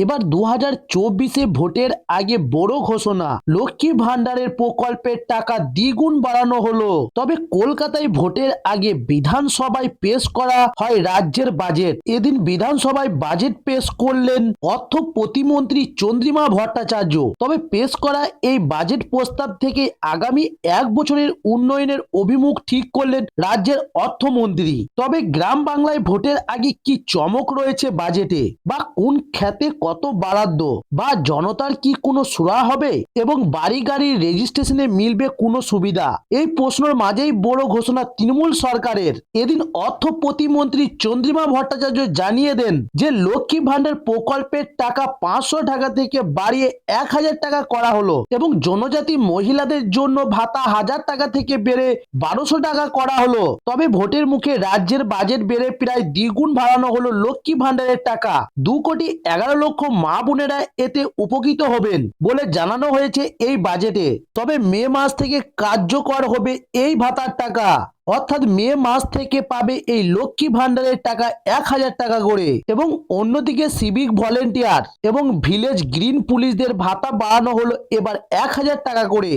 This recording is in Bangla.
এবার দু হাজার চব্বিশে ভোটের আগে বড় ঘোষণা। লক্ষ্মী ভান্ডারের প্রকল্পের টাকা দ্বিগুণ বাড়ানো হলো। তবে কলকাতায় ভোটের আগে বিধানসভায় পেশ করা হয় রাজ্যের বাজেট। এদিন বিধানসভায় বাজেট পেশ করলেন অর্থ প্রতিমন্ত্রী চন্দ্রিমা ভট্টাচার্য। তবে পেশ করা এই বাজেট প্রস্তাব থেকে আগামী এক বছরের উন্নয়নের অভিমুখ ঠিক করলেন রাজ্যের অর্থমন্ত্রী। তবে গ্রাম বাংলায় ভোটের আগে কি চমক রয়েছে বাজেটে? বা কোন খ্যাতে কত বরাদ্দ? বা জনতার কি কোনো সুরা হবে? এবং বাড়ি গাড়ির রেজিস্ট্রেশনে মিলবে কোনো সুবিধা? এই প্রশ্নের মাঝেই বড় ঘোষণা তৃণমূল সরকারের। এদিন অর্থ প্রতিমন্ত্রী চন্দ্রিমা ভট্টাচার্য জানিয়ে দেন যে, লক্ষ্মী ভান্ডার প্রকল্পের টাকা পাঁচশো টাকা থেকে বাড়িয়ে এক হাজার টাকা করা হলো এবং জনজাতি মহিলাদের জন্য ভাতা হাজার টাকা থেকে বেড়ে বারোশো টাকা করা হলো। তবে ভোটের মুখে রাজ্যের বাজেট বেড়ে প্রায় দ্বিগুণ বাড়ানো হলো লক্ষ্মী ভান্ডারের টাকা। দু কোটি এগারো লক্ষ মা বোনেরা এতে উপকৃত হবেন বলে জানানো হয়েছে এই বাজেটে। তবে মে মাস থেকে কার্যকর হবে এই ভাতার টাকা। অর্থাৎ মে মাস থেকে পাবে এই লক্ষ্মী ভান্ডারের টাকা এক হাজার টাকা করে এবং অন্যদিকে সিভিক ভলেন্টিয়ার এবং ভিলেজ গ্রিন পুলিশদের ভাতা বাড়ানো হলো এবার এক হাজার টাকা করে।